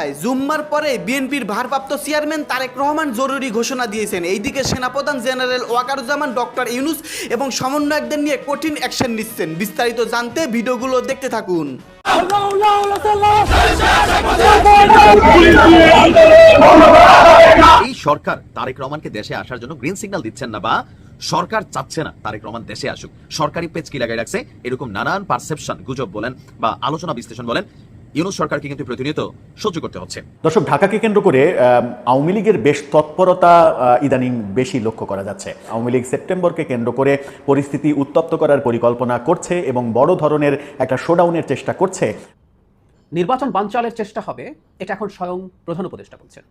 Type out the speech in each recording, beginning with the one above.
কোথায়? জুম্মার পরে বিএনপির ভারপ্রাপ্ত চেয়ারম্যান তারেক রহমান জরুরি ঘোষণা দিয়েছেন। এইদিকে সেনাপ্রধান জেনারেল ওয়াকারুজ্জামান, ডক্টর ইউনুস এবং সমন্বয়কদের নিয়ে কঠিন অ্যাকশন নিচ্ছেন। বিস্তারিত জানতে ভিডিওগুলো দেখতে থাকুন। এই সরকার তারেক রহমানকে দেশে আসার জন্য গ্রিন সিগন্যাল দিচ্ছেন না বা সরকার চাচ্ছে না, তারেক রহমান দেশে আসুক। সরকারি পেজ কি লাগাই রাখছে? এরকম নানান পারসেপশন গুজব বলেন বা আলোচনা বিশ্লেষণ বলেন। ইউনুস সরকারকে কিন্তু প্রতিনিয়ত সহ্য করতে হচ্ছে। দর্শক ঢাকাকে কেন্দ্র করে আওয়ামী লীগের বেশ তৎপরতা ইদানিং বেশি লক্ষ্য করা যাচ্ছে। আওয়ামী লীগ সেপ্টেম্বরকে কেন্দ্র করে পরিস্থিতি উত্তপ্ত করার পরিকল্পনা করছে এবং বড় ধরনের একটা শোডাউনের চেষ্টা করছে। নির্বাচন বানচালের চেষ্টা হবে এটা এখন স্বয়ং প্রধান উপদেষ্টা বলছেন।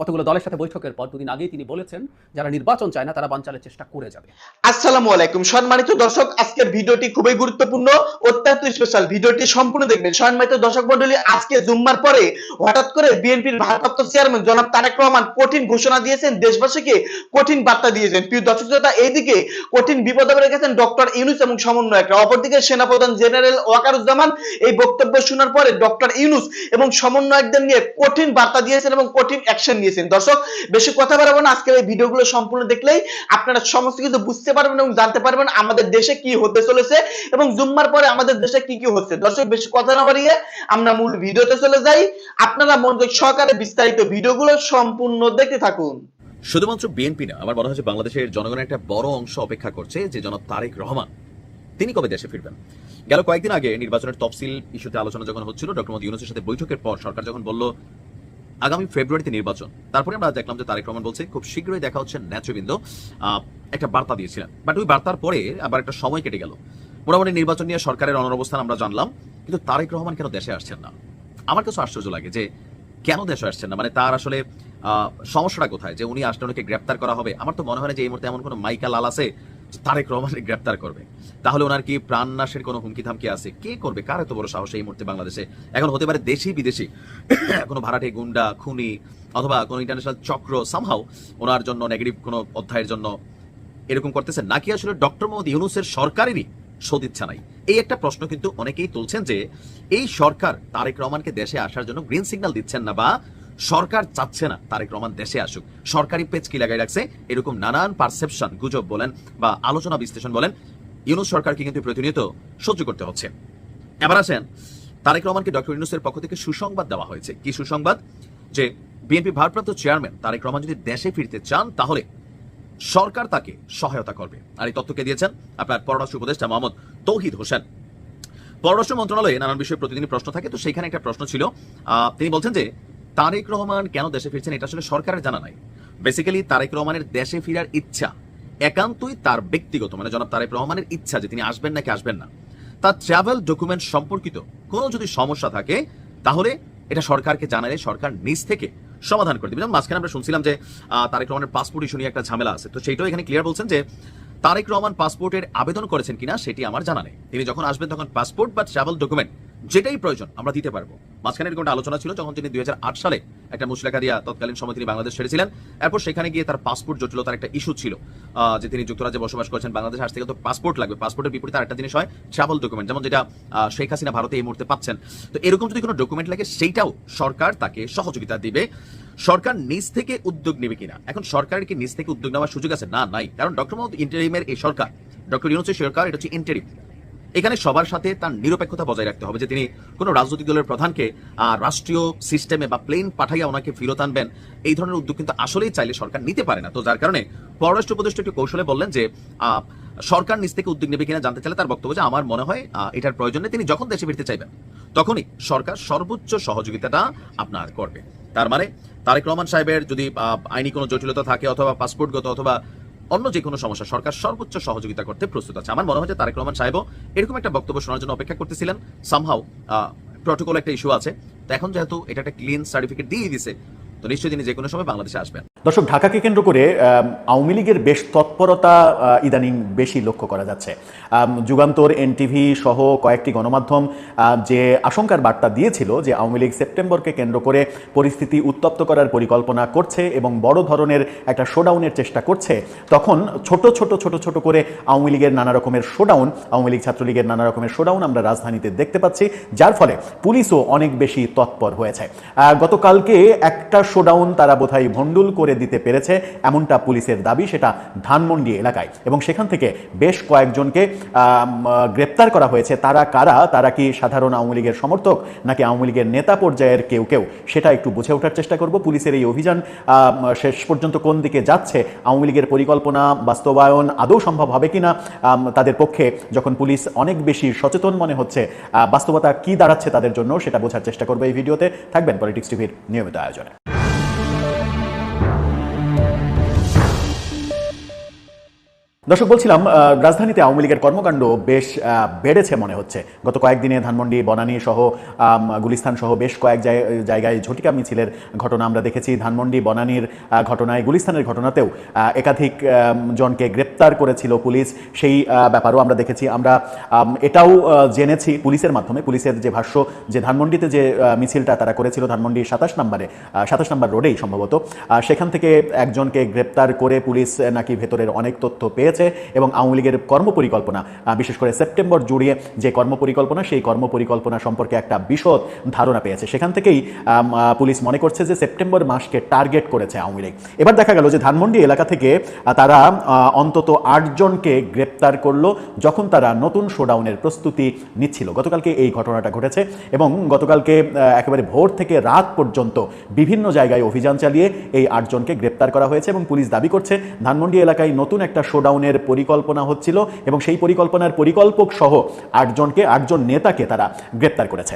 কতগুলো দলের সাথে বৈঠকের পর দুদিন আগেই তিনি বলেছেন, যারা নির্বাচন চায় না, তারা বানচালের চেষ্টা করে যাবে। আসসালামু আলাইকুম। সম্মানিত দর্শক, আজকের ভিডিওটি খুবই গুরুত্বপূর্ণ, অত্যন্ত স্পেশাল ভিডিওটি সম্পূর্ণ দেখবেন। সম্মানিত দর্শক মন্ডলী আজকে জুম্মার পরে হঠাৎ করে বিএনপির ভারপ্রাপ্ত চেয়ারম্যান জনাব তারেক রহমান কঠিন ঘোষণা দিয়েছেন, দেশবাসীকে কঠিন বার্তা দিয়েছেন। প্রিয় দর্শক শ্রোতা, এইদিকে কঠিন বিপদে রেখেছেন ডক্টর ইউনুস এবং সমন্বয়করা। অপরদিকে সেনাপ্রধান জেনারেল ওয়াকারুজ্জামান এই বক্তব্য শোনার পরে ডক্টর ইউনুস এবং সমন্বয়কদের নিয়ে কঠিন বার্তা দিয়েছেন এবং কঠিন অ্যাকশন নিয়েছেন। দর্শক, বেশি কথা বাড়াবো না। আজকের এই ভিডিওগুলো সম্পূর্ণ দেখলেই আপনারা সমস্ত কিছু বুঝতে পারবেন এবং জানতে পারবেন আমাদের দেশে কি হতে চলেছে এবং জুম্মার পরে আমাদের দেশে কি কি হচ্ছে। দর্শক, বেশি কথা না বাড়িয়ে আমরা মূল ভিডিওতে চলে যাই। আপনারা মনোযোগ সহকারে বিস্তারিত ভিডিওগুলো সম্পূর্ণ দেখতে থাকুন। শুধুমাত্র বিএনপি না, আমার মনে হয় বাংলাদেশের জনগণের একটা বড় অংশ অপেক্ষা করছে যে জনাব তারেক রহমান। তিনি কবে দেশে ফিরবেন? গেল কয়েকদিন আগে নির্বাচনের তফসিল ইস্যুতে আলোচনা যখন হচ্ছিল, ডক্টর মোদী ইউনুসের সাথে বৈঠকের পর সরকার যখন বলল আগামী ফেব্রুয়ারিতে নির্বাচন। তারপরে আমরা দেখলাম যে তারেক রহমান বলছে খুব শীঘ্রই দেখা হচ্ছে নেত্রবৃন্দ আহ, একটা বার্তা দিয়েছিলেন। বাট ওই বার্তার পরে আবার একটা সময় কেটে গেল। মোটামুটি নির্বাচন নিয়ে সরকারের অনবস্থান আমরা জানলাম কিন্তু তারেক রহমান কেন দেশে আসছেন না? আমার কাছে আশ্চর্য লাগে যে কেন দেশে আসছেন না? মানে তার আসলে সমস্যাটা কোথায়? যে উনি আসলে গ্রেপ্তার করা হবে? আমার তো মনে হয় না যে এই মুহূর্তে এমন কোনো মাইকা লাল আছে তারেক রহমানকে গ্রেপ্তার করবে। তাহলে ওনার কি প্রাণ নাশের কোনো হুমকি থামকি আছে? কে করবে? কার এত বড় সাহস এই মুহূর্তে বাংলাদেশে? এখন হতে পারে দেশি, বিদেশি। কোনো ভাড়াটে গুন্ডা, খুনি অথবা কোনো ইন্টারন্যাশনাল চক্র সামহাও ওনার জন্য নেগেটিভ কোনো অধ্যায়ের জন্য এরকম করতেছে নাকি আসলে ডক্টর মোহাম্মদ ইউনুসের সরকারেরই সদিচ্ছা নাই? এই একটা প্রশ্ন কিন্তু অনেকেই তুলছেন যে, এই সরকার তারেক রহমানকে দেশে আসার জন্য গ্রিন সিগন্যাল দিচ্ছেন না বা সরকার চাচ্ছে না তারেক রহমান দেশে আসুক। সরকারি পেজ কি লাগাই রাখছে? এরকম নানান পারসেপশন গুজব বলেন বা আলোচনা বিশ্লেষণ বলেন। ইউনুস সরকারকে কিন্তু প্রতিনিয়ত সহ্য করতে হচ্ছে। এবার আসেন, তারেক রহমানকে ডক্টর ইউনুসের পক্ষ থেকে সুসংবাদ দেওয়া হয়েছে। কি সুসংবাদ? যে বিএনপি ভারপ্রাপ্ত চেয়ারম্যান তারেক রহমান যদি দেশে ফিরতে চান, তাহলে সরকার তাকে সহায়তা করবে। আর এই তথ্যকে দিয়েছেন আপনার পররাষ্ট্র উপদেষ্টা মোহাম্মদ তৌহিদ হোসেন। পররাষ্ট্র মন্ত্রণালয়ে নানান বিষয়ে প্রতিদিনই প্রশ্ন থাকে। তো সেখানে একটা প্রশ্ন ছিল। তিনি বলছেন যে তারেক রহমান কেন দেশে ফিরছেন এটা আসলে সরকারের জানা নাই। বেসিক্যালি তারেক রহমানের দেশে ফিরার ইচ্ছা একান্তই তার ব্যক্তিগত মানে জনাব তারেক রহমানের ইচ্ছা যে তিনি আসবেন নাকি আসবেন না। তার ট্রাভেল ডকুমেন্ট সম্পর্কিত কোনো যদি সমস্যা থাকে, তাহলে এটা সরকারকে জানালে সরকার নিজ থেকে সমাধান করে দেবে। যেমন মাঝখানে আমরা শুনছিলাম যে তারেক রহমানের পাসপোর্ট ইস্যু নিয়ে একটা ঝামেলা আছে। তো সেইটাও এখানে ক্লিয়ার বলছেন যে, তারেক রহমান পাসপোর্টের আবেদন করেছেন কিনা সেটি আমার জানা নেই। তিনি যখন আসবেন তখন পাসপোর্ট বা ট্রাভেল ডকুমেন্ট যেটাই প্রয়োজন, আমরা দিতে পারব। মাঝখানে এরকম আলোচনা ছিল, যখন তিনি দুই সালে একটা মুসলেখা দিয়া তৎকালীন সময় তিনি বাংলাদেশ ছেড়েছিলেন, এরপর সেখানে গিয়ে তার পাসপোর্ট জটিলতার একটা ইস্যু ছিল। যে তিনি যুক্তরাজ্যে বসবাস করছেন, বাংলাদেশ আসতে গেলে তো পাসপোর্ট লাগবে। পাসপোর্টের বিপরীতে আরেকটা জিনিস হয় ট্রাভেল ডকুমেন্ট যেমন যেটা শেখ হাসিনা ভারতে এই মুহূর্তে পাচ্ছেন। তো এরকম যদি কোনো ডকুমেন্ট লাগে, সেইটাও সরকার তাকে সহযোগিতা দিবে। সরকার নিজ থেকে উদ্যোগ নেবে কিনা? এখন সরকারের কি নিজ থেকে উদ্যোগ নেওয়ার সুযোগ আছে? না, নাই। কারণ ডক্টর মোহাম্মদ ইন্টারিমের এই সরকার, ডক্টর ইউনুসের সরকার, এটা হচ্ছে ইন্টারিম এখানে সবার সাথে তার নিরপেক্ষতা বজায় রাখতে হবে যে তিনি কোনো রাজনৈতিক দলের প্রধানকে রাষ্ট্রীয় সিস্টেমে বা প্লেন পাঠাইয়া ওনাকে ফেরত আনবেন, এই ধরনের উদ্যোগ কিন্তু আসলেই চাইলে সরকার নিতে পারে না। তো যার কারণে পররাষ্ট্র উপদেষ্টা একটু কৌশলে বললেন যে সরকার নিজ থেকে উদ্যোগ নেবে কিনা জানতে চাইলে তার বক্তব্য যে আমার মনে হয় এটার প্রয়োজনে তিনি যখন দেশে ফিরতে চাইবেন, তখনই সরকার সর্বোচ্চ সহযোগিতাটা আপনার করবে। তার মানে তারেক রহমান সাহেবের যদি আইনি কোনো জটিলতা থাকে অথবা পাসপোর্টগত অথবা অন্য যে কোনো সমস্যা সরকার সর্বোচ্চ সহযোগিতা করতে প্রস্তুত আছে। আমার মনে হয় যে তারেক রহমান সাহেবও এরকম একটা বক্তব্য শোনার জন্য অপেক্ষা করতেছিলেন। সামহাও প্রটোকল একটা ইস্যু আছে। তো এখন যেহেতু এটা একটা ক্লিন সার্টিফিকেট দিয়ে দিছে, তো নিশ্চয়ই তিনি যে কোনো সময় বাংলাদেশে আসবেন। দর্শক, ঢাকাকে কেন্দ্র করে আওয়ামী লীগের বেশ তৎপরতা ইদানিং বেশি লক্ষ্য করা যাচ্ছে। যুগান্তর, এনটিভি সহ কয়েকটি গণমাধ্যম যে আশঙ্কার বার্তা দিয়েছিল যে আওয়ামী লীগ সেপ্টেম্বরকে কেন্দ্র করে পরিস্থিতি উত্তপ্ত করার পরিকল্পনা করছে এবং বড় ধরনের একটা শোডাউনের চেষ্টা করছে, তখন ছোট ছোট ছোট ছোট করে আওয়ামী লীগের নানা রকমের শোডাউন, আওয়ামী লীগ ছাত্রলীগের নানা রকমের শোডাউন আমরা রাজধানীতে দেখতে পাচ্ছি, যার ফলে পুলিশও অনেক বেশি তৎপর হয়েছে। গতকালকে একটা শোডাউন তারা বোধহয় ভণ্ডুল করে দিতে পেরেছে এমনটা পুলিশের দাবি সেটা ধানমন্ডি এলাকায়। এবং সেখান থেকে বেশ কয়েকজনকে গ্রেপ্তার করা হয়েছে। তারা কারা? তারা কি সাধারণ আওয়ামী লীগের সমর্থক নাকি আওয়ামী লীগের নেতা পর্যায়ের কেউ কেউ? সেটা একটু বুঝে ওঠার চেষ্টা করব। পুলিশের এই অভিযান শেষ পর্যন্ত কোন দিকে যাচ্ছে? আওয়ামী লীগের পরিকল্পনা বাস্তবায়ন আদৌ সম্ভব হবে কিনা? আম, তাদের পক্ষে যখন পুলিশ অনেক বেশি সচেতন মনে হচ্ছে বাস্তবতা কি দাঁড়াচ্ছে তাদের জন্য সেটা বোঝার চেষ্টা করব এই ভিডিওতে। থাকবেন পলিটিক্স টিভির নিয়মিত আয়োজনে। দর্শক, বলছিলাম রাজধানীতে আওয়ামী লীগের কর্মকাণ্ড বেশ বেড়েছে মনে হচ্ছে। গত কয়েকদিনে ধানমন্ডি, বনানী সহ গুলিস্তান সহ বেশ কয়েক জায়- জায়গায় ঝটিকা মিছিলের ঘটনা আমরা দেখেছি। ধানমন্ডি, বনানীর ঘটনায়, গুলিস্তানের ঘটনাতেও একাধিক জনকে গ্রেপ্তার করেছিল পুলিশ। সেই ব্যাপারও আমরা দেখেছি। আমরা এটাও জেনেছি পুলিশের মাধ্যমে। পুলিশের যে ভাষ্য, যে ধানমন্ডিতে যে মিছিলটা তারা করেছিল ধানমন্ডি সাতাশ নম্বরে সাতাশ নম্বর রোডেই সম্ভবত সেখান থেকে একজনকে গ্রেপ্তার করে পুলিশ নাকি ভেতরের অনেক তথ্য পেয়েছে এবং আওয়ামী লীগের কর্মপরিকল্পনা বিশেষ করে সেপ্টেম্বর জুড়িয়ে যে কর্মপরিকল্পনা, সেই কর্মপরিকল্পনা সম্পর্কে একটা বিশদ ধারণা পেয়েছে। সেখান থেকেই পুলিশ মনে করছে যে সেপ্টেম্বর মাসকে টার্গেট করেছে আওয়ামী লীগ। এবার দেখা গেল যে ধানমন্ডি এলাকা থেকে তারা অন্তত আটজনকে গ্রেপ্তার করল যখন তারা নতুন শোডাউনের প্রস্তুতি নিচ্ছিল। গতকালকে এই ঘটনাটা ঘটেছে এবং গতকালকে একেবারে ভোর থেকে রাত পর্যন্ত বিভিন্ন জায়গায় অভিযান চালিয়ে এই আটজনকে গ্রেপ্তার করা হয়েছে এবং পুলিশ দাবি করছে, ধানমন্ডি এলাকায় নতুন একটা শোডাউনের পরিকল্পনা হচ্ছিল এবং সেই পরিকল্পনার পরিকল্পক সহ আটজনকে, আটজন নেতাকে তারা গ্রেপ্তার করেছে।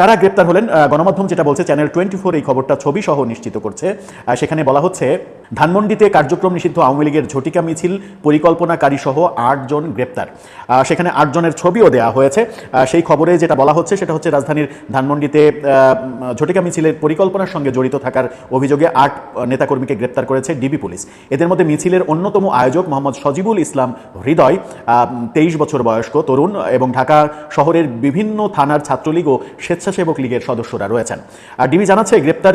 কারা গ্রেপ্তার হলেন? গণমাধ্যম যেটা বলছে চ্যানেল টোয়েন্টি ফোর এই খবরটা ছবি সহ নিশ্চিত করছে। সেখানে বলা হচ্ছে ধানমন্ডিতে কার্যক্রম নিষিদ্ধ আওয়ামী লীগের ঝটিকা মিছিল পরিকল্পনাকারী সহ আটজন গ্রেপ্তার। সেখানে আটজনের ছবিও দেওয়া হয়েছে। সেই খবরে যেটা বলা হচ্ছে সেটা হচ্ছে রাজধানীর ধানমন্ডিতে ঝটিকা মিছিলের পরিকল্পনার সঙ্গে জড়িত থাকার অভিযোগে আট নেতাকর্মীকে গ্রেপ্তার করেছে ডিবি পুলিশ। এদের মধ্যে মিছিলের অন্যতম আয়োজক মোহাম্মদ সজিবুল ইসলাম হৃদয় তেইশ বছর বয়স্ক, তরুণ এবং ঢাকা শহরের বিভিন্ন থানার ছাত্রলীগ ও স্বেচ্ছাসেবক লীগের সদস্যরা রয়েছেন। আর ডিবি জানাচ্ছে গ্রেপ্তার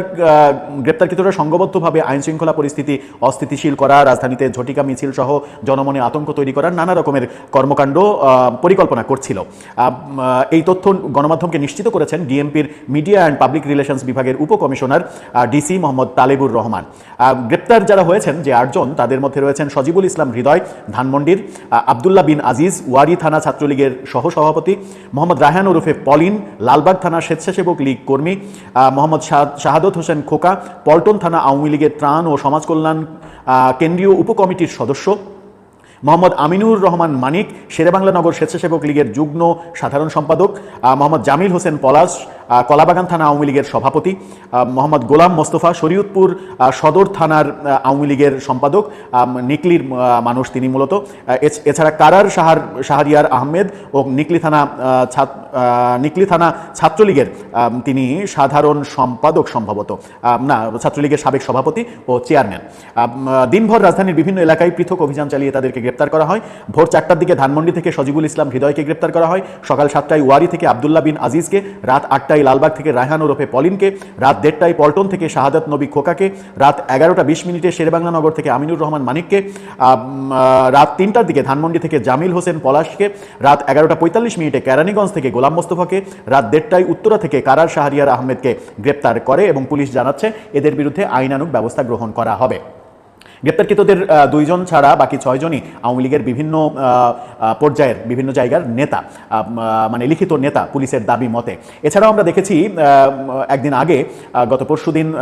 গ্রেপ্তারকৃতরা সংঘবদ্ধভাবে আইন শৃঙ্খলা পরিস্থিতি অস্থিতিশীল করা, রাজধানীতে ঝটিকা মিছিল সহ জনমনে আতঙ্ক তৈরি করার নানা রকমের কর্মকাণ্ড পরিকল্পনা করছিল। এই তথ্য গণমাধ্যমকে নিশ্চিত করেছেন ডিএমপির মিডিয়া অ্যান্ড পাবলিক রিলেশনস বিভাগের উপকমিশনার ডিসি মোহাম্মদ তালেবুর রহমান। গ্রেপ্তার যারা হয়েছেন, যে আটজন, তাদের মধ্যে রয়েছেন সজিবুল ইসলাম হৃদয়, ধানমন্ডির আবদুল্লাহ বিন আজিজ, ওয়ারি থানা ছাত্রলীগের সহসভাপতি, মোহাম্মদ রায়হান ওরফে পলিন, লালবাগ থানা স্বেচ্ছাসেবক লীগ কর্মী মোহাম্মদ শাহ- শাহাদত হোসেন খোকা, পল্টন থানা আওয়ামী লীগের ত্রাণ ও সমাজ কল্যাণ কেন্দ্রীয় উপকমিটির সদস্য। মোহাম্মদ আমিনুর রহমান মানিক, শেরেবাংলা নগর স্বেচ্ছাসেবক লীগের যুগ্ম সাধারণ সম্পাদক মোহাম্মদ জামিল হোসেন পলাশ কলাবাগান থানা আওয়ামী লীগের সভাপতি মোহাম্মদ গোলাম মোস্তফা, শরীয়তপুর সদর থানার আওয়ামী লীগের সম্পাদক নিকলির মানুষ তিনি মূলত। এছাড়া কারার সাহার শাহরিয়ার আহমেদ ও নিকলি থানা নিকলি থানা ছাত্রলীগের তিনি সাধারণ সম্পাদক সম্ভবত। না, ছাত্রলীগের সাবেক সভাপতি ও চেয়ারম্যান। দিনভর রাজধানীর বিভিন্ন এলাকায় পৃথক অভিযান চালিয়ে তাদেরকে গ্রেপ্তার করা হয়। ভোর চারটার দিকে ধানমন্ডি থেকে সজিবুল ইসলাম হৃদয়কে গ্রেপ্তার করা হয়। সকাল সাতটায় ওয়ারি থেকে আবদুল্লাহ বিন আজিজকে, রাত আটটায় লালবাগ থেকে রায়হান ওরফে পলিনকে, রাত দেড়টায় পল্টন থেকে শাহাদাত নবী খোকাকে, রাত এগারোটা বিশ মিনিটে শেরবাংলা নগর থেকে আমিনুর রহমান মানিককে রাত তিনটার দিকে ধানমন্ডি থেকে জামিল হোসেন পলাশকে, রাত এগারোটা পঁয়তাল্লিশ মিনিটে কেরানীগঞ্জ থেকে গোলাম মোস্তফাকে, রাত দেড়টায় উত্তরা থেকে কারার শাহরিয়ার আহমেদকে গ্রেপ্তার করে এবং পুলিশ জানাচ্ছে এদের বিরুদ্ধে আইনানুগ ব্যবস্থা গ্রহণ করা হবে। গ্রেপ্তারকৃতদের দুইজন ছাড়া বাকি ছয়জনই আওয়ামী লীগের বিভিন্ন পর্যায়ের বিভিন্ন জায়গার নেতা মানে লিখিত নেতা পুলিশের দাবি মতে। এছাড়াও আমরা দেখেছি একদিন আগে গত পরশুদিন আহ,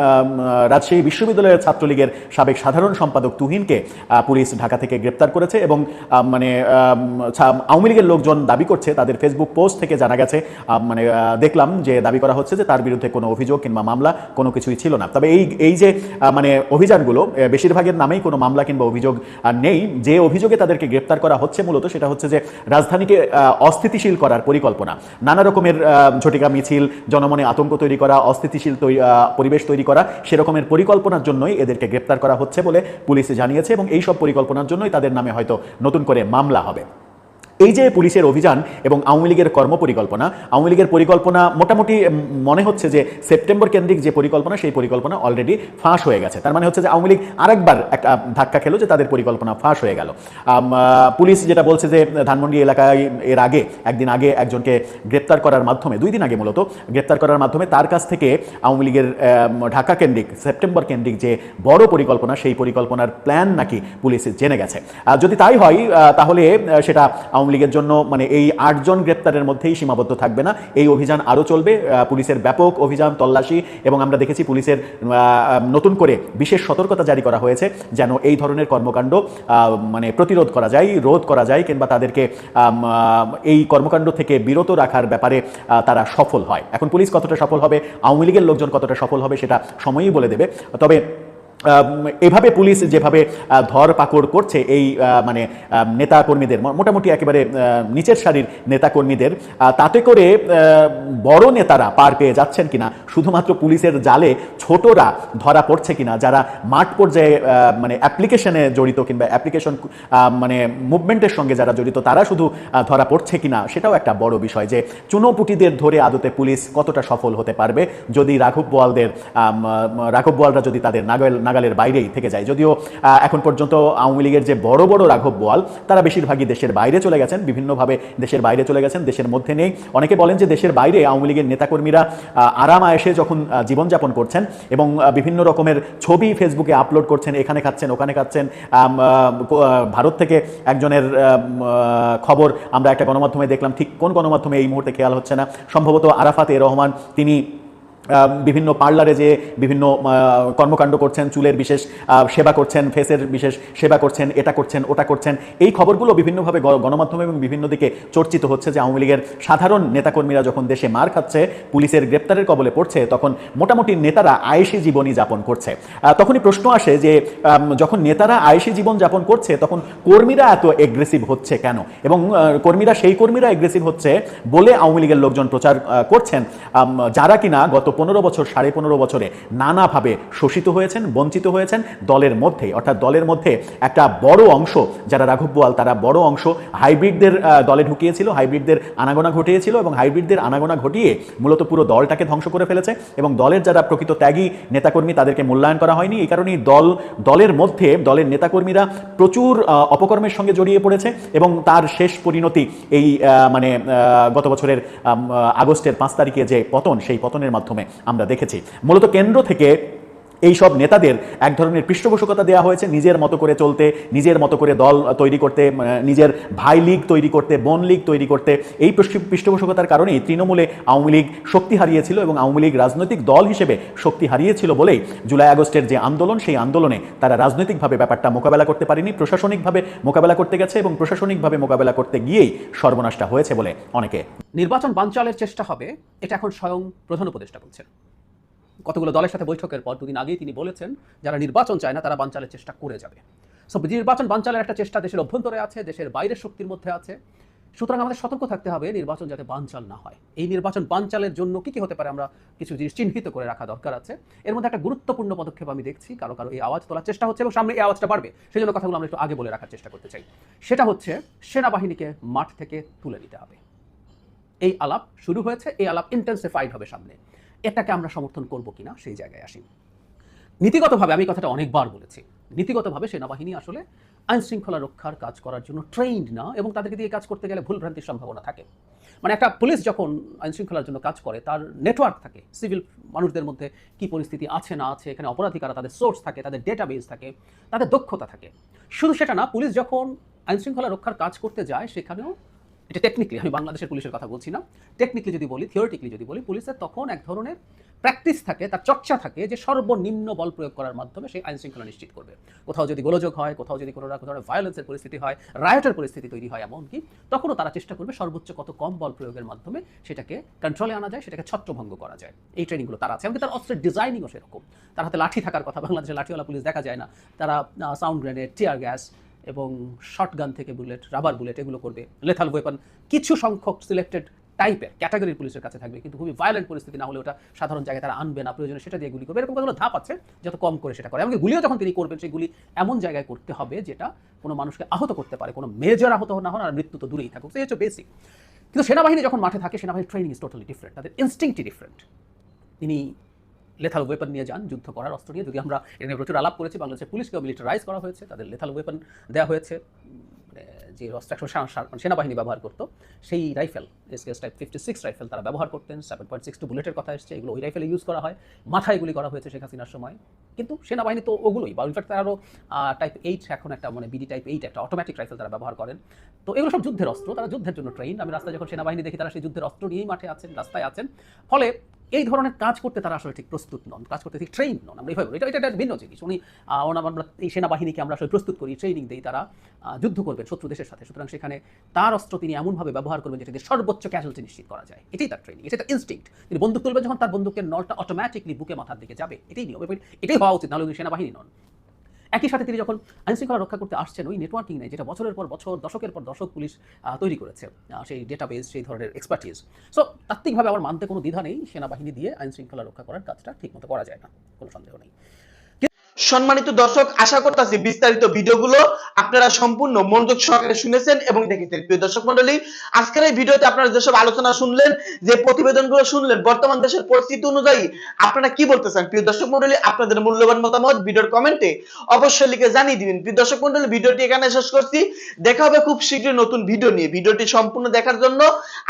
রাজশাহী বিশ্ববিদ্যালয়ের ছাত্রলীগের সাবেক সাধারণ সম্পাদক তুহিনকে পুলিশ ঢাকা থেকে গ্রেপ্তার করেছে এবং মানে আওয়ামী লীগের লোকজন দাবি করছে তাদের ফেসবুক পোস্ট থেকে জানা গেছে মানে দেখলাম যে দাবি করা হচ্ছে যে তার বিরুদ্ধে কোনো অভিযোগ কিংবা মামলা কোনো কিছুই ছিল না। তবে এই এই যে মানে অভিযানগুলো বেশিরভাগের নাম নামেই কোনো মামলা কিংবা অভিযোগ নেই। যে অভিযোগে তাদেরকে গ্রেপ্তার করা হচ্ছে মূলত সেটা হচ্ছে যে রাজধানীকে অস্থিতিশীল করার পরিকল্পনা। নানা রকমের ঝটিকা মিছিল, জনমনে আতঙ্ক তৈরি করা, অস্থিতিশীল পরিবেশ তৈরি করা, সেরকমের পরিকল্পনার জন্যই এদেরকে গ্রেপ্তার করা হচ্ছে বলে পুলিশ জানিয়েছে এবং এই সব পরিকল্পনার জন্যই তাদের নামে হয়তো নতুন করে মামলা হবে। এই যে পুলিশের অভিযান এবং আওয়ামী লীগের কর্মপরিকল্পনা, আওয়ামী লীগের পরিকল্পনা মোটামুটি মনে হচ্ছে যে সেপ্টেম্বর কেন্দ্রিক যে পরিকল্পনা, সেই পরিকল্পনা অলরেডি ফাঁস হয়ে গেছে। তার মানে হচ্ছে যে আওয়ামী লীগ আরেকবার একটা ধাক্কা খেলো যে তাদের পরিকল্পনা ফাঁস হয়ে গেল। পুলিশ যেটা বলছে যে ধানমন্ডি এলাকায় এর আগে, একদিন আগে একজনকে গ্রেপ্তার করার মাধ্যমে, দুই দিন আগে মূলত, গ্রেপ্তার করার মাধ্যমে তার কাছ থেকে আওয়ামী লীগের ঢাকা কেন্দ্রিক, সেপ্টেম্বর কেন্দ্রিক যে বড় পরিকল্পনা, সেই পরিকল্পনার প্ল্যান নাকি পুলিশ জেনে গেছে। যদি তাই হয় তাহলে সেটা আওয়ামী লীগের জন্য মানে এই আটজন গ্রেপ্তারের মধ্যেই সীমাবদ্ধ থাকবে না। এই অভিযান আরও চলবে। পুলিশের ব্যাপক অভিযান, তল্লাশি এবং আমরা দেখেছি পুলিশের নতুন করে বিশেষ সতর্কতা জারি করা হয়েছে যেন এই ধরনের কর্মকাণ্ড মানে প্রতিরোধ করা যায়, রোধ করা যায় কিংবা তাদেরকে এই কর্মকাণ্ড থেকে বিরত রাখার ব্যাপারে তারা সফল হয়। এখন পুলিশ কতটা সফল হবে, আওয়ামী লীগের লোকজন কতটা সফল হবে সেটা সময়ই বলে দেবে। তবে এভাবে পুলিশ যেভাবে আহ, ধর পাকড় করছে এই মানে আহ, নেতা কর্মীদের মোটামুটি একেবারে নিচের সারির নেতা কর্মীদের তাতে করে বড় নেতারা পার পেয়ে যাচ্ছেন কিনা শুধুমাত্র পুলিশের জালে ছোটরা ধরা পড়ছে কিনা যারা মাঠ পর্যায়ে মানে অ্যাপ্লিকেশনে জড়িত কিংবা অ্যাপ্লিকেশন মানে মুভমেন্টের সঙ্গে যারা জড়িত তারা শুধু ধরা পড়ছে কিনা সেটাও একটা বড় বিষয় যে চুনোপুটিদের ধরে আদতে পুলিশ কতটা সফল হতে পারবে যদি রাঘব বোয়ালদের রাঘব বোয়ালরা যদি তাদের নাগাল নাগালের বাইরেই থেকে যায়। যদিও এখন পর্যন্ত আওয়ামী লীগের যে বড় বড় রাঘব বোয়াল, তারা বেশিরভাগই দেশের বাইরে চলে গেছেন, বিভিন্নভাবে দেশের বাইরে চলে গেছেন, দেশের মধ্যে নেই। অনেকে বলেন যে দেশের বাইরে আওয়ামী লীগের নেতাকর্মীরা আরাম আয়েসে যখন জীবনযাপন করছেন এবং বিভিন্ন রকমের ছবি ফেসবুকে আপলোড করছেন, এখানে খাচ্ছেন, ওখানে খাচ্ছেন ভারত থেকে একজনের খবর আমরা একটা গণমাধ্যমে দেখলাম, ঠিক কোন গণমাধ্যমে এই মুহূর্তে খেয়াল হচ্ছে না। সম্ভবত আরাফাত রহমান, তিনি বিভিন্ন পার্লারে যে বিভিন্ন কর্মকাণ্ড করছেন, চুলের বিশেষ সেবা করছেন, ফেসের বিশেষ সেবা করছেন, এটা করছেন, ওটা করছেন, এই খবরগুলো বিভিন্নভাবে গণমাধ্যমে এবং বিভিন্ন দিকে চর্চিত হচ্ছে যে আওয়ামী লীগের সাধারণ নেতাকর্মীরা যখন দেশে মার খাচ্ছে, পুলিশের গ্রেপ্তারের কবলে পড়ছে, তখন মোটামুটি নেতারা আয়েসি জীবনই যাপন করছে। তখনই প্রশ্ন আসে যে যখন নেতারা আয়েসি জীবন যাপন করছে, তখন কর্মীরা এত এগ্রেসিভ হচ্ছে কেন? এবং কর্মীরা সেই কর্মীরা এগ্রেসিভ হচ্ছে বলে আওয়ামী লীগের লোকজন প্রচার করছেন। যারা কিনা গত পনেরো বছর, সাড়ে পনেরো বছরে নানাভাবে শোষিত হয়েছেন, বঞ্চিত হয়েছেন। দলের মধ্যে, অর্থাৎ দলের মধ্যে একটা বড় অংশ, যারা রাঘব বোয়াল, তারা বড় অংশ হাইব্রিডদের দলে ঢুকিয়েছিল। হাইব্রিডদের আনাগোনা ঘটিয়েছিল এবং হাইব্রিডদের আনাগোনা ঘটিয়ে মূলত পুরো দলটাকে ধ্বংস করে ফেলেছে এবং দলের যারা প্রকৃত ত্যাগী নেতাকর্মী, তাদেরকে মূল্যায়ন করা হয়নি। এই কারণেই দল, দলের মধ্যে, দলের নেতাকর্মীরা প্রচুর অপকর্মের সঙ্গে জড়িয়ে পড়েছে এবং তার শেষ পরিণতি এই মানে গত বছরের আগস্টের পাঁচ তারিখে যে পতন, সেই পতনের মাধ্যমে। আমরা দেখেছি। মূলত কেন্দ্র থেকে এই সব নেতাদের এক ধরনের পৃষ্ঠপোষকতা দেওয়া হয়েছে, নিজের মতো করে চলতে, নিজের মতো করে দল তৈরি করতে নিজের ভাই লীগ তৈরি করতে, বোন লীগ তৈরি করতে, এই পৃষ্ঠপোষকতার কারণেই তৃণমূলে আওয়ামী লীগ শক্তি হারিয়েছিল এবং আওয়ামী লীগ রাজনৈতিক দল হিসেবে শক্তি হারিয়েছিল বলেই জুলাই আগস্টের যে আন্দোলন, সেই আন্দোলনে তারা রাজনৈতিকভাবে ব্যাপারটা মোকাবেলা করতে পারেনি, প্রশাসনিকভাবে মোকাবেলা করতে গেছে এবং প্রশাসনিকভাবে মোকাবেলা করতে গিয়েই সর্বনাশটা হয়েছে বলে অনেকে। নির্বাচন বানচালের চেষ্টা হবে, এটা এখন স্বয়ং প্রধান উপদেষ্টা বলছেন। কতগুলো দলের সাথে বৈঠকের পর দুদিন আগেই তিনি বলেছেন, যারা নির্বাচন চায় না তারা বানচালের চেষ্টা করে যাবে। সো নির্বাচন বানচালের একটা চেষ্টা দেশের অভ্যন্তরে আছে, দেশের বাইরের শক্তির মধ্যে আছে। সুতরাং আমাদের সতর্ক থাকতে হবে নির্বাচন যাতে বানচাল না হয়। এই নির্বাচন বানচালের জন্য কি কি হতে পারে আমরা কিছু জিনিস চিহ্নিত করে রাখা দরকার আছে। এর মধ্যে একটা গুরুত্বপূর্ণ পদক্ষেপ আমি দেখছি, কারও কারও এই আওয়াজ তোলার চেষ্টা হচ্ছে এবং সামনে এই আওয়াজটা বাড়বে। সেই জন্য কথাগুলো আমরা একটু আগে বলে রাখার চেষ্টা করতে চাই। সেটা হচ্ছে, সেনাবাহিনীকে মাঠ থেকে তুলে নিতে হবে। এই আলাপ শুরু হয়েছে, এই আলাপ ইন্টেন্সিফাইড হবে সামনে। এটাকে আমরা সমর্থন করব কিনা সেই জায়গায় আসি। নীতিগতভাবে আমি কথাটা অনেকবার বলেছি। নীতিগতভাবে সেনাবাহিনী আসলে আইন শৃঙ্খলা রক্ষার কাজ করার জন্য ট্রেইনড না এবং তাদেরকে দিয়ে কাজ করতে গেলে ভুলভ্রান্তির সম্ভাবনা থাকে। মানে একটা পুলিশ যখন আইন শৃঙ্খলার জন্য কাজ করে, তার নেটওয়ার্ক থাকে সিভিল মানুষদের মধ্যে কি পরিস্থিতি আছে, না আছে, এখানে অপরাধী কারা, তাদের সোর্স থাকে, তাদের ডেটাবেস থাকে, তাদের দক্ষতা থাকে। শুধু সেটা না, পুলিশ যখন আইন শৃঙ্খলা রক্ষার কাজ করতে যায়, সেখানেও এটা টেকনিক্যালি আমি বাংলাদেশের পুলিশের কথা বলছি না। টেকনিক্যালি যদি বলি থিওরিটিক্যালি যদি বলি পুলিশের তখন এক ধরনের প্র্যাকটিস থাকে, তার চর্চা থাকে যে সর্বনিম্ন বল প্রয়োগ করার মাধ্যমে সেই আইন শৃঙ্খলা নিশ্চিত করবে। কোথাও যদি গোলযোগ হয়, কোথাও যদি কোনো রকম ধরনের ভায়োলেন্সের পরিস্থিতি হয় রায়টের পরিস্থিতি তৈরি হয় এমনকি, তখনও তারা চেষ্টা করবে সর্বোচ্চ কত কম বল প্রয়োগের মাধ্যমে সেটাকে কন্ট্রোলে আনা যায়, সেটাকে ছত্রভঙ্গ করা যায়। এই ট্রেনিংগুলো তারা আছে। এমনকি তার অস্ত্রের ডিজাইনিংও সেরকম। তার হাতে লাঠি থাকার কথা, বাংলাদেশের লাঠিওয়ালা পুলিশ দেখা যায় না। তারা সাউন্ড গ্রেনেড টিয়ার গ্যাস এবং শর্টগান থেকে বুলেট রাবার বুলেট এগুলো করবে। লেথাল ওয়েপন কিছু সংখ্যক সিলেক্টেড টাইপের ক্যাটাগরির পুলিশের কাছে থাকবে। কিন্তু খুবই ভায়োলেন্ট পরিস্থিতি না হলে ওটা সাধারণ জায়গায় তারা আনবে না। প্রয়োজনে সেটা দিয়ে গুলি করবে। এরকম কতগুলো ধাপ আছে যত কম করে সেটা করে। এমনকি গুলিও যখন তিনি করবেন, সেই গুলি এমন জায়গায় করতে হবে যেটা কোনো মানুষকে আহত করতে পারে। কোনো মেজর আহত না হন আর মৃত্যু তো দূরেই থাকুক। সেই হচ্ছে বেসিক কিন্তু সেনাবাহিনী যখন মাঠে থাকে, সেনাবাহিনীর ট্রেনিং ইজ টোটালি ডিফারেন্ট তাদের ইনস্টিংটি ডিফারেন্ট তিনি লেথাল ওয়েপন নিয়ে যান, যুদ্ধ করার অস্ত্র নিয়ে। যদি আমরা এটা নিয়ে প্রচুর আলাপ করেছি, বাংলাদেশের পুলিশকেও মিলিটারাইজ করা হয়েছে, তাদের লেথাল ওয়েপন দেওয়া হয়েছে। মানে যে অস্ত্র মানে সেনাবাহিনী ব্যবহার করতো, সেই rifle SKS type fifty six rifle তারা ব্যবহার করতেন। সেভেন পয়েন্ট সিক্স টু বুলেটের কথা এসছে, এগুলো ওই রাইফেলে ইউজ করা হয়। মাথায় এগুলি করা হয়েছে শেখ হাসিনার সময়। কিন্তু সেনাবাহিনী তো ওগুলোই, বা ইনফ্যাক্ট তারা আরও টাইপ এইট এখন একটা মানে বিডি টাইপ এইট একটা অটোমেটিক রাইফেল তারা ব্যবহার করেন। তো এগুলো সব যুদ্ধের অস্ত্র, তারা যুদ্ধের জন্য ট্রেন আমি রাস্তায় যখন সেনাবাহিনী দেখি, তারা সেই যুদ্ধের অস্ত্র নিয়েই মাঠে আছেন, রাস্তায় আছেন। ফলে এই ধরনের কাজ করতে তারা আসলে ঠিক প্রস্তুত নন, কাজ করতে ঠিক ট্রেন নন। আমরা এইভাবে এটা এটা ভিন্ন জিনিস। উনি আমরা এই সেনাবাহিনীকে আমরা আসলে প্রস্তুত করি ট্রেনিং দিই তারা যুদ্ধ করবেন শত্রু দেশের সাথে। সুতরাং সেখানে তার অস্ত্র তিনি এমনভাবে ব্যবহার করবেন যেটা সর্বোচ্চ ক্যাজুয়ালিটি নিশ্চিত করা যায়। এটাই তার ট্রেনিং এটা তার ইনস্টিংক্ট তিনি বন্দুক তুলবেন, যখন তার বন্দুকের নলটা অটোমেটিকলি বুকে মাথার দিকে যাবে। এটাই নিয়ম এটাই হওয়া উচিত, নাহলে উনি সেনাবাহিনী নন। একই সাথে তিনি যখন আইনশৃঙ্খলা রক্ষা করতে আসছেন, ওই নেটওয়ার্কিং নেই, যেটা বছরের পর বছর, দশকের পর দশক পুলিশ তৈরি করেছে সেই ডেটাবেস সেই ধরনের এক্সপার্টিস সো তাত্ত্বিকভাবে আমার মানতে কোনো দ্বিধা নেই, সেনাবাহিনী দিয়ে আইনশৃঙ্খলা রক্ষা করার কাজটা ঠিকমতো করা যায় না, কোনো সন্দেহ নেই। সম্মানিত দর্শক, আশা করতেছি বিস্তারিত ভিডিওগুলো আপনারা সম্পূর্ণ মনোযোগ সহকারে শুনেছেন এবং দেখেছেন। প্রিয় দর্শক মন্ডলী আজকের এই ভিডিওতে আপনারা যেসব আলোচনা শুনলেন, যে প্রতিবেদনগুলো শুনলেন, বর্তমান দেশের পরিস্থিতি অনুযায়ী আপনারা কি বলতে চান? প্রিয় দর্শক মন্ডলী আপনাদের মূল্যবান মতামত ভিডিওর কমেন্টে অবশ্যই লিখে জানিয়ে দিবেন। প্রিয় দর্শক মন্ডলী ভিডিওটি এখানে শেষ করছি। দেখা হবে খুব শীঘ্রই নতুন ভিডিও নিয়ে। ভিডিওটি সম্পূর্ণ দেখার জন্য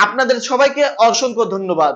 আপনাদের সবাইকে অসংখ্য ধন্যবাদ।